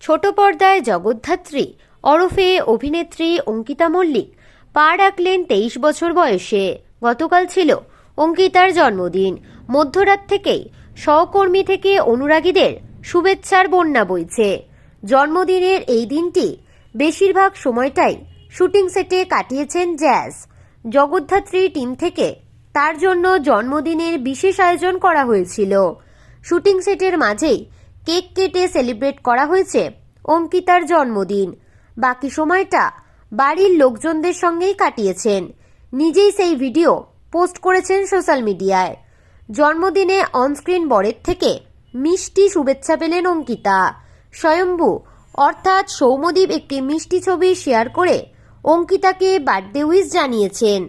ছোট পর্দায় জগদ্ধাত্রী, ওরফে অভিনেত্রী অঙ্কিতা মল্লিক। পা রাখলেন তেইশ বছর বয়সে। গতকাল ছিল অঙ্কিতার জন্মদিন। মধ্যরাত থেকেই সহকর্মী থেকে অনুরাগীদের শুভেচ্ছার বন্যা বইছে। জন্মদিনের এই দিনটি বেশিরভাগ সময়টাই শুটিং সেটে কাটিয়েছেন জ্যাজ। জগদ্ধাত্রী টিম থেকে তার জন্য জন্মদিনের বিশেষ আয়োজন করা হয়েছিল। শুটিং সেটের মাঝেই কেক কেটে সেলিব্রেট করা হয়েছে অঙ্কিতার জন্মদিন। বাকি সময়টা বাড়ির লোকজনদের সঙ্গেই কাটিয়েছেন। নিজেই সেই ভিডিও পোস্ট করেছেন সোশ্যাল মিডিয়ায়। জন্মদিনে অনস্ক্রিন বরের থেকে মিষ্টি শুভেচ্ছা পেলেন অঙ্কিতা। স্বয়ম্ভু, অর্থাৎ সৌমদীপ একটি মিষ্টি ছবি শেয়ার করে অঙ্কিতাকে বার্থডে উইশ জানিয়েছেন।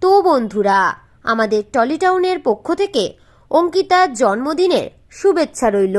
তো বন্ধুরা, আমাদের টলিটাউনের পক্ষ থেকে অঙ্কিতার জন্মদিনের শুভেচ্ছা রইল।